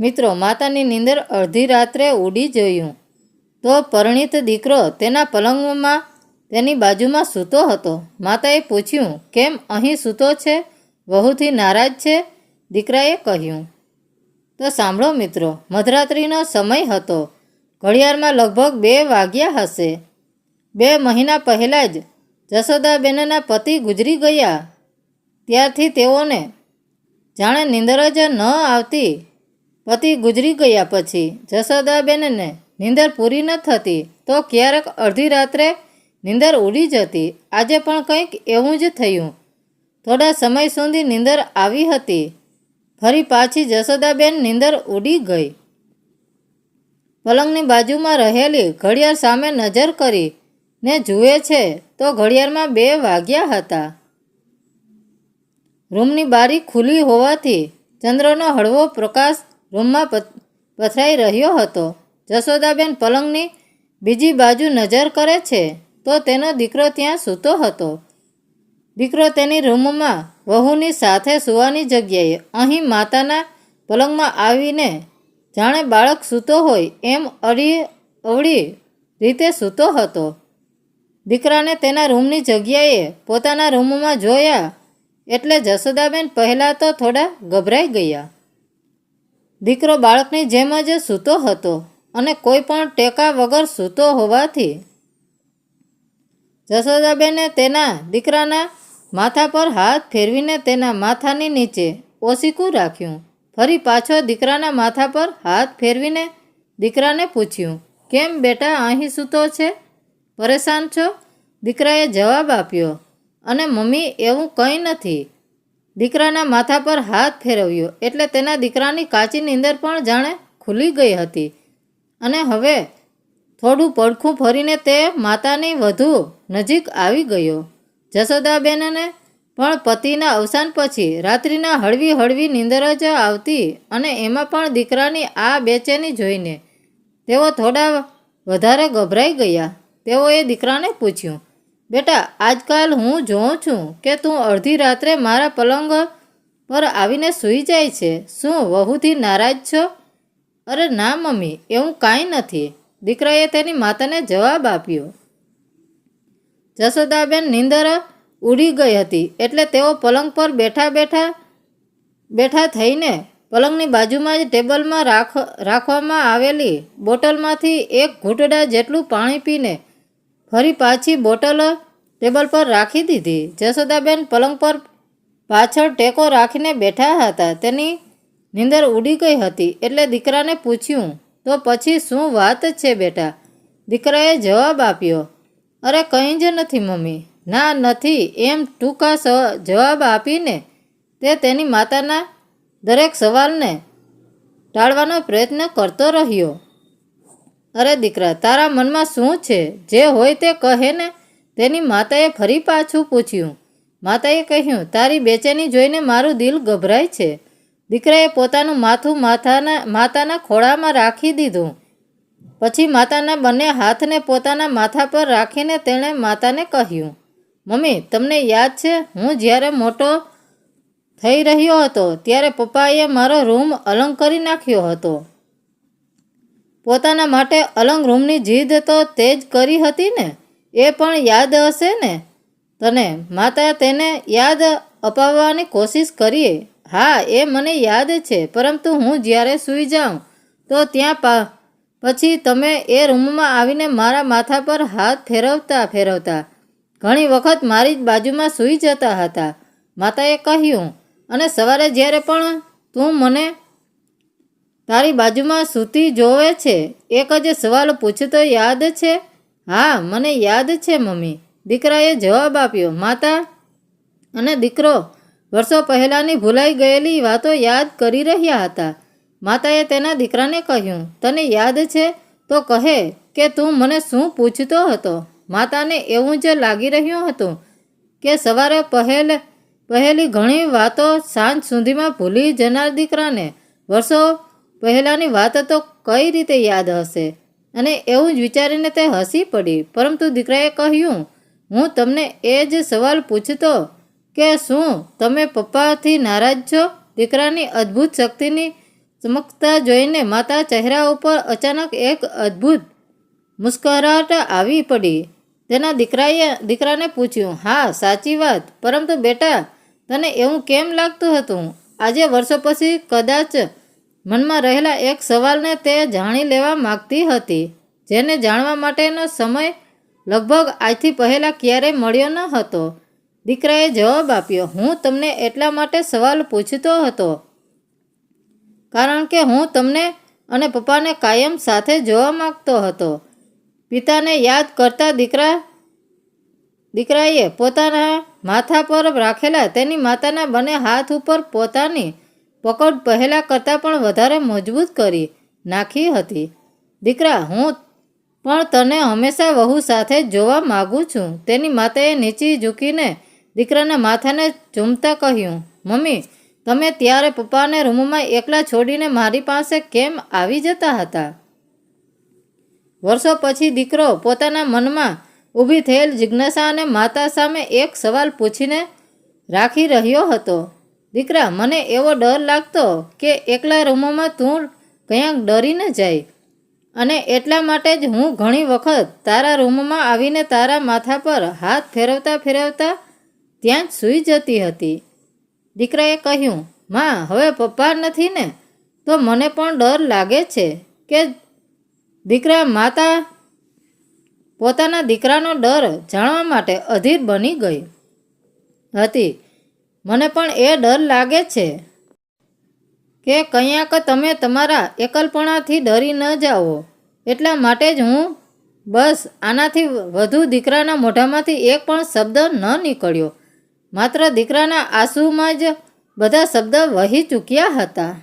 મિત્રો, માતાની નીંદર અડધી રાત્રે ઉડી જોયું તો પરિણીત દીકરો તેના પલંગમાં, તેની બાજુમાં સૂતો હતો. માતાએ પૂછ્યું, કેમ અહીં સૂતો છે? વહુથી નારાજ છે? દીકરાએ કહ્યું. તો સાંભળો મિત્રો, મધરાત્રિનો સમય હતો. ઘડિયાળમાં લગભગ બે વાગ્યા હશે. બે મહિના પહેલાં જ જશોદાબેનના પતિ ગુજરી ગયા. ત્યારથી તેઓને જાણે નીંદર જ ન આવતી. પતિ ગુજરી ગયા પછી, જશોદાબેનને નીંદર પૂરી ન થતી તો ક્યારેક અડધી રાત્રે નીંદર ઉડી જતી. આજે પણ કંઈક એવું જ થયું. થોડા સમય સુધી નીંદર આવી હતી. ફરી પાછી જશોદાબેન નીંદર ઉડી ગઈ. પલંગની બાજુમાં રહેલી ઘડિયાળ સામે નજર કરી ને જુએ છે તો ઘડિયાળમાં બે વાગ્યા હતા. રૂમની બારી ખુલ્લી હોવાથી ચંદ્રનો હળવો પ્રકાશ રૂમમાં પથરાઈ રહ્યો હતો. જશોદાબેન પલંગની બીજી બાજુ નજર કરે છે તો તેનો દીકરો ત્યાં સૂતો હતો. દીકરો તેની રૂમમાં વહુની સાથે સૂવાની જગ્યાએ. અહીં માતાના પલંગમાં આવીને જાણે બાળક સૂતો હોય એમ અડી, અવળી રીતે સૂતો હતો. દીકરાને તેના રૂમની જગ્યાએ પોતાના રૂમમાં જોયા એટલે જશોદાબેન પહેલાં તો થોડા ગભરાઈ ગયા. દીકરો બાળકની જેમ જ સૂતો હતો અને કોઈ પણ ટેકા વગર સૂતો હોવાથી જશોદાબેને તેના દીકરાના માથા પર હાથ ફેરવીને તેના માથાની નીચે ઓસીકું રાખ્યું. ફરી પાછો દીકરાના માથા પર હાથ ફેરવીને દીકરાને પૂછ્યું, કેમ બેટા અહીં સૂતો છે? પરેશાન છો? દીકરાએ જવાબ આપ્યો, અને મમ્મી એવું કંઈ નથી. દીકરાના માથા પર હાથ ફેરવ્યો એટલે તેના દીકરાની કાચી નીંદર પણ જાણે ખુલી ગઈ હતી. અને હવે થોડું પડખું ફરીને તે માતાની વધુ નજીક આવી ગયો. જશોદાબેનને પણ પતિના અવસાન પછી રાત્રિના હળવી હળવી નીંદર જ આવતી અને એમાં પણ દીકરાની આ બેચેની જોઈને તેઓ થોડા વધારે ગભરાઈ ગયા. તેઓએ દીકરાને પૂછ્યું બેટા, આજકાલ હું જોઉં છું કે તું અડધી રાત્રે મારા પલંગ પર આવીને સૂઈ જાય છે. શું વહુથી નારાજ છો? અરે ના મમ્મી, એવું કાંઈ નથી. દીકરાએ તેની માતાને જવાબ આપ્યો. જશોદાબેન નીંદર ઉડી ગઈ હતી એટલે તેઓ પલંગ પર બેઠા બેઠા બેઠા થઈને પલંગની બાજુમાં જ ટેબલમાં રાખ, રાખવામાં આવેલી બોટલમાંથી એક ઘૂંટડા જેટલું પાણી પીને ફરી પાછી બોટલ ટેબલ પર રાખી દીધી. જશોદાબેન પલંગ પર પાછળ ટેકો રાખીને બેઠા હતા. તેની નીંદર ઉડી ગઈ હતી એટલે દીકરાને પૂછ્યું, તો પછી શું વાત છે બેટા? દીકરાએ જવાબ આપ્યો, અરે કંઈ જ નથી મમ્મી. ના, નથી, એમ ટૂંકા જવાબ આપીને તે તેની માતાના દરેક સવાલને ટાળવાનો પ્રયત્ન કરતો રહ્યો. અરે દીકરા, તારા મનમાં શું છે? જે હોય તે કહે ને, તેની માતાએ ફરી પાછું પૂછ્યું. માતાએ કહ્યું, તારી બેચેની જોઈને મારું દિલ ગભરાય છે. દીકરાએ પોતાનું માથું માથાના માતાના ખોળામાં રાખી દીધું. પછી માતાના બંને હાથને પોતાના માથા પર રાખીને તેણે માતાને કહ્યું, મમ્મી, તમને યાદ છે, હું જ્યારે મોટો થઈ રહ્યો હતો, ત્યારે પપ્પાએ મારો રૂમ અલંગ કરી નાખ્યો હતો. પોતાના માટે અલંગ રૂમની જીદ તો તે જ કરી હતી ને? એ પણ યાદ હશે ને? તને માતા તેને યાદ અપાવવાની કોશિશ કરીએ. હા, એ મને યાદ છે, પરંતુ હું જ્યારે સૂઈ જાઉં, તો ત્યાં પછી તમે એ રૂમમાં આવીને મારા માથા પર હાથ ફેરવતા ફેરવતા, ઘણી વખત મારી જ બાજુમાં સૂઈ જતા હતા. માતાએ કહ્યું, અને સવારે જ્યારે પણ તું મને તારી બાજુમાં સૂતી જોવે છે. એક જ સવાલ પૂછતો યાદ છે? હા, મને યાદ છે, મમ્મી. દીકરાએ જવાબ આપ્યો, માતા અને દીકરો, વર્ષો પહેલાંની ભૂલાઈ ગયેલી વાતો યાદ કરી રહ્યા હતા. માતાએ તેના દીકરાને કહ્યું, તને યાદ છે? તો કહે કે તું મને શું પૂછતો હતો? માતાને એવું જ લાગી રહ્યું હતું કે સવારે પહેલ, પહેલી ઘણી વાતો સાંજ સુધીમાં ભૂલી જનાર દીકરાને. વર્ષો પહેલાંની વાત તો કઈ રીતે યાદ હશે? અને એવું જ વિચારીને તે હસી પડી. પરંતુ દીકરાએ કહ્યું, હું તમને એ જ સવાલ પૂછતો કે શું તમે પપ્પાથી નારાજ છો? દીકરાની અદ્ભુત શક્તિની ચમકતા જોઈને માતા ચહેરા ઉપર અચાનક એક અદ્ભુત મુસ્કરાટ આવી પડી. તેના દીકરાએ, દીકરાને પૂછ્યું, હા, સાચી વાત. પરંતુ બેટા, તને એવું કેમ લાગતું હતું? આજે વર્ષો પછી કદાચ મનમાં રહેલા એક સવાલને તે જાણી લેવા માગતી હતી, જેને જાણવા માટેનો સમય લગભગ આજથી પહેલાં ક્યારેય મળ્યો ન હતો. દીકરાએ જવાબ આપ્યો, હું તમને એટલા માટે સવાલ પૂછતો હતો, કારણ કે હું તમને અને પપ્પાને કાયમ સાથે જોવા માગતો હતો. પિતાને યાદ કરતા દીકરા, દીકરાએ પોતાના માથા પર રાખેલા તેની માતાના બંને હાથ ઉપર પોતાની પકડ પહેલાં કરતાં પણ વધારે મજબૂત કરી નાખી હતી. દીકરા, હું પણ તને હંમેશા વહુ સાથે જોવા માગું છું. તેની માતાએ નીચી ઝૂકીને દીકરાના માથાને ચૂમતા કહ્યું, મમ્મી, તમે ત્યારે પપ્પાને રૂમમાં એકલા છોડીને મારી પાસે કેમ આવી જતા હતા? વર્ષો પછી દીકરો પોતાના મનમાં ઊભી થયેલ જિજ્ઞાસા અને માતા સામે એક સવાલ પૂછીને રાખી રહ્યો હતો. દીકરા, મને એવો ડર લાગતો કે એકલા રૂમોમાં તું ક્યાંક ડરીને જાય. અને એટલા માટે જ હું ઘણી વખત તારા રૂમમાં આવીને તારા માથા પર હાથ ફેરવતા ફેરવતા ત્યાં જ સૂઈ જતી હતી. દીકરાએ કહ્યું, માં, હવે પપ્પા નથી ને? તો મને પણ ડર લાગે છે કે દીકરા માતા પોતાના દીકરાનો ડર જાણવા માટે અધીર બની ગઈ હતી. મને પણ એ ડર લાગે છે કે કંયાક તમે તમારા એકલપણાથી ડરી ન જાઓ. એટલા માટે જ હું બસ આનાથી વધુ દીકરાના મોઢામાંથી એક પણ શબ્દ ન નીકળ્યો. માત્ર દીકરાના આંસુમાં જ બધા શબ્દ વહી ચૂક્યા હતા.